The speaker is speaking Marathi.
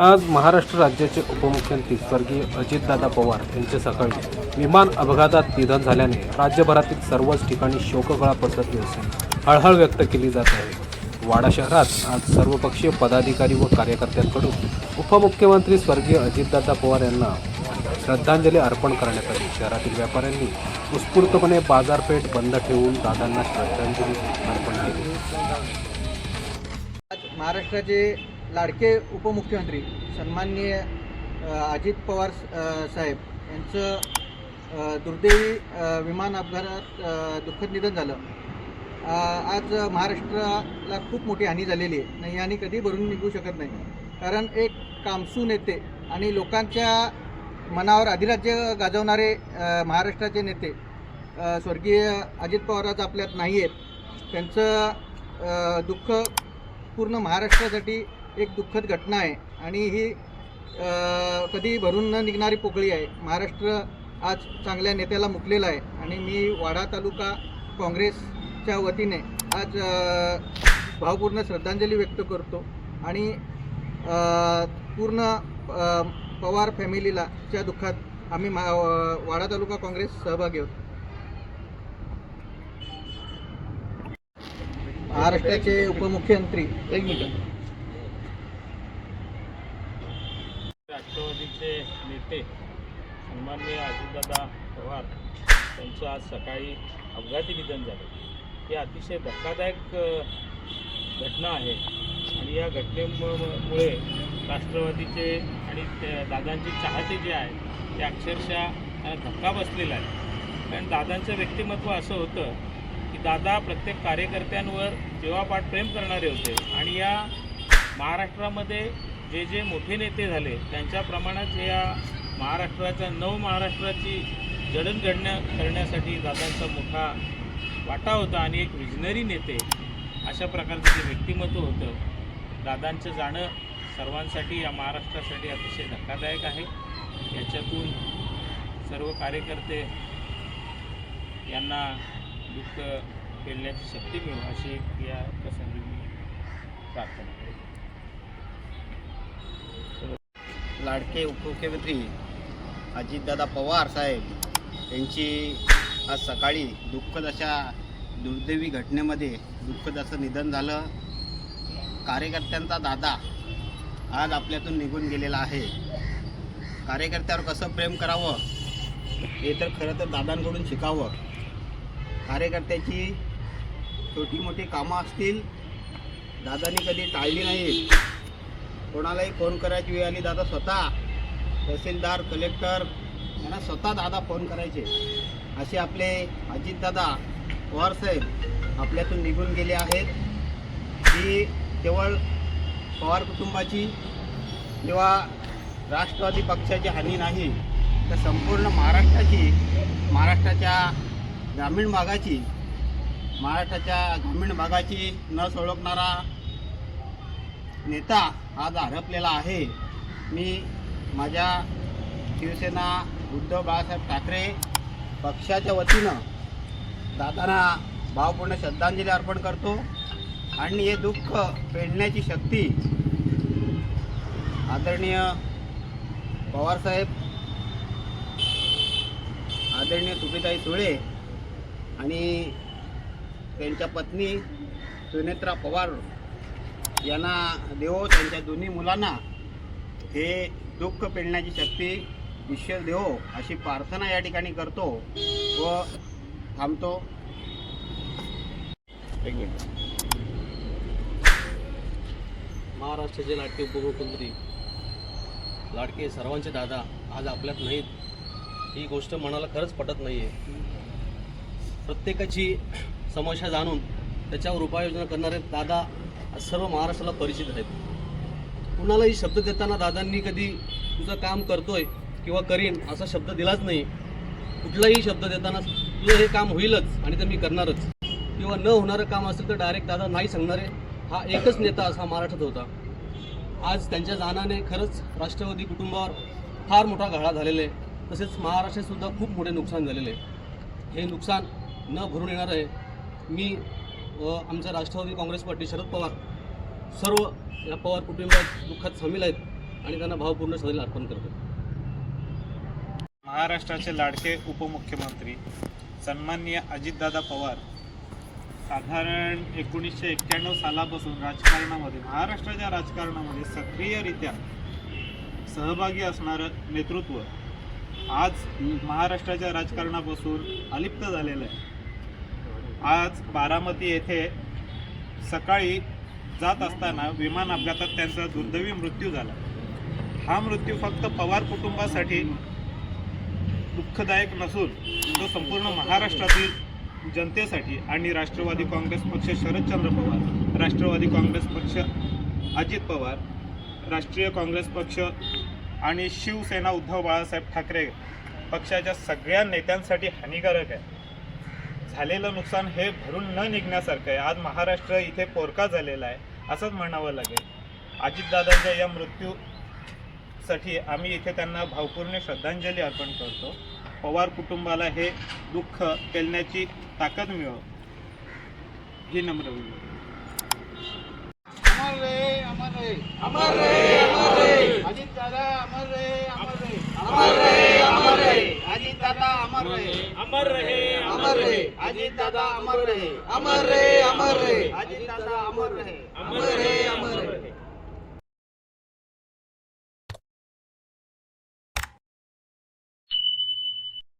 आज महाराष्ट्र राज्याचे उपमुख्यमंत्री स्वर्गीय अजितदादा पवार यांचे सकाळी विमान अपघातात निधन झाल्याने राज्यभरातील सर्वच ठिकाणी शोककळा पसरली असून हळहळ व्यक्त केली जात आहे. वाडा शहरात आज सर्वपक्षीय पदाधिकारी व कार्यकर्त्यांकडून उपमुख्यमंत्री स्वर्गीय अजितदादा पवार यांना श्रद्धांजली अर्पण करण्यात आली. शहरातील व्यापाऱ्यांनी उत्स्फूर्तपणे बाजारपेठ बंद ठेवून दादांना श्रद्धांजली अर्पण केली. महाराष्ट्राचे लाडके उपमुख्यमंत्री सन्माननीय अजित पवार साहेब यांचं दुर्दैवी विमान अपघातात दुःखद निधन झालं. आज महाराष्ट्राला खूप मोठी हानी झालेली आहे. नाही हानी कधी भरून निघू शकत नाही. कारण एक कामसू नेते आणि लोकांच्या मनावर अधिराज्य गाजवणारे महाराष्ट्राचे नेते स्वर्गीय अजित पवार आज आपल्यात नाही आहेत त्यांचं दुःख पूर्ण महाराष्ट्रासाठी एक दुःखद घटना आहे. आणि ही कधी भरून न निघणारी पोकळी आहे. महाराष्ट्र आज चांगल्या नेत्याला मुकलेला आहे. आणि मी वाडा तालुका काँग्रेसच्या वतीने आज भावपूर्ण श्रद्धांजली व्यक्त करतो. आणि पूर्ण पवार फॅमिलीला च्या दुःखात आम्ही मा वाडा तालुका काँग्रेस सहभागी आहोत महाराष्ट्राचे उपमुख्यमंत्री एक मिनिट. राष्ट्रवादीचे नेते सन्माननीय अजितदादा पवार त्यांचं आज सकाळी अपघाती निधन झालं. ही अतिशय धक्कादायक घटना आहे. आणि या घटनेमुळे राष्ट्रवादीचे आणि दादांचे चाहते जे आहे ते अक्षरशः धक्का बसलेला आहे. कारण दादांचं व्यक्तिमत्व असं होतं की दादा प्रत्येक कार्यकर्त्यांवर जेव्हा पाठ प्रेम करणारे होते आणि या महाराष्ट्रामध्ये जे जे मोठे नेते झाले त्यांच्या प्रमाणात या महाराष्ट्राच्या नव महाराष्ट्राची जडणघडण्या करण्यासाठी दादांचा मोठा वाटा होता आणि एक विजनरी नेते अशा प्रकारचं जे व्यक्तिमत्व होतं दादांचं जाणं सर्वांसाठी या महाराष्ट्रासाठी अतिशय धक्कादायक आहे. याच्यातून सर्व कार्यकर्ते यांना दुःख पेलण्याची शक्ती मिळो अशी एक या प्रसंगी मी प्रार्थना करतो लाडके उपमुख्यमंत्री अजितदादा पवार साहेब यांची आज सकाळी दुःखद अशा दुर्दैवी घटनेमध्ये दुःखद असं निधन झालं. कार्यकर्त्यांचा दादा आज आपल्यातून निघून गेलेला आहे. कार्यकर्त्यावर कसं प्रेम करावं? हे तर खरं तर दादांकडून शिकावं. कार्यकर्त्याची छोटी मोठी कामं असतील. दादांनी कधी टाळली नाहीत. कोणालाही फोन करायची वेळ आली दादा स्वतः तहसीलदार कलेक्टर यांना स्वतः दादा फोन करायचे. असे आपले अजितदादा पवारसाहेब आपल्यातून निघून गेले आहेत. ही केवळ पवार कुटुंबाची किंवा राष्ट्रवादी पक्षाची हानी नाही तर संपूर्ण महाराष्ट्राची महाराष्ट्राच्या ग्रामीण भागाची महाराष्ट्राच्या ग्रामीण भागाची न सोळकणारा नेता आज हरपलेला आहे. मी माझ्या शिवसेना उद्धव बाळासाहेब ठाकरे पक्षाच्या वतीनं दादांना भावपूर्ण श्रद्धांजली अर्पण करतो आणि हे दुःख पेडण्याची शक्ती आदरणीय पवारसाहेब आदरणीय सुप्रिताई सुळे आणि त्यांच्या पत्नी सुनेत्रा पवार यांना देवो त्यांच्या दोन्ही मुलांना हे दुःख पेलण्याची शक्ती ईश्वर देवो अशी प्रार्थना या ठिकाणी करतो व थांबतो. एक मिनिट. महाराष्ट्राचे लाडके उपमुख्यमंत्री लाडके सर्वांचे दादा आज आपल्यात नाहीत. ही गोष्ट मनाला खरंच पटत नाही आहे प्रत्येकाची समस्या जाणून त्याच्यावर उपाययोजना करणारे दादा सर्व महाराष्ट्राला परिचित आहेत. कुणालाही शब्द देताना दादांनी कधी तुझं काम करतोय किंवा करीन असा शब्द दिलाच नाही. कुठलाही शब्द देताना तुझं हे काम होईलच आणि ते मी करणारच. किंवा न होणारं काम असेल तर डायरेक्ट दादा नाही सांगणारे हा एकच नेता असा महाराष्ट्रात होता. आज त्यांच्या जाण्याने खरंच राष्ट्रवादी कुटुंबावर फार मोठा घाळा झालेला आहे. तसेच महाराष्ट्रात सुद्धा खूप मोठे नुकसान झालेले आहे. हे नुकसान न भरून येणार आहे. मी व आमच्या राष्ट्रवादी काँग्रेस पार्टी शरद पवार सर्व या पवार कुटुंबात दुःखात सामील आहेत आणि त्यांना भावपूर्ण श्रद्धांजली अर्पण करतो. महाराष्ट्राचे लाडके उपमुख्यमंत्री सन्माननीय अजितदादा पवार साधारण एकोणीसशे एक्क्याण्णव सालापासून राजकारणामध्ये महाराष्ट्राच्या राजकारणामध्ये सक्रियरित्या सहभागी असणारं नेतृत्व आज महाराष्ट्राच्या राजकारणापासून अलिप्त झालेलं आहे. आज बारामती येथे सकाळी जात असताना विमान अपघातात त्यांचा दुर्दैवी मृत्यू झाला. हा मृत्यू फक्त पवार कुटुंबासाठी दुःखदायक नसून तो संपूर्ण महाराष्ट्रातील जनतेसाठी आणि राष्ट्रवादी काँग्रेस पक्ष शरदचंद्र पवार राष्ट्रवादी काँग्रेस पक्ष अजित पवार राष्ट्रीय काँग्रेस पक्ष आणि शिवसेना उद्धव बाळासाहेब ठाकरे पक्षाच्या सगळ्या नेत्यांसाठी हानिकारक आहे. झालेलं नुकसान हे भरून न निघण्यासारखं आहे. आज महाराष्ट्र इथे पोरका झालेला आहे. असंच म्हणावं लागेल. अजितदादांच्या या मृत्यूसाठी आम्ही इथे त्यांना भावपूर्ण श्रद्धांजली अर्पण करतो. पवार कुटुंबाला हे दुःख पेलण्याची ताकद मिळो. ही नम्र अमर रे अमर रे. अमर रे अमर रे. अजित दादा अमर रे. अमर रे अमर रे. अजित दादा अमर रे अमर रहे। अमर रे अजित दादा अमर रे अमर रे अमर रे अजित दादा अमर रे अमर रे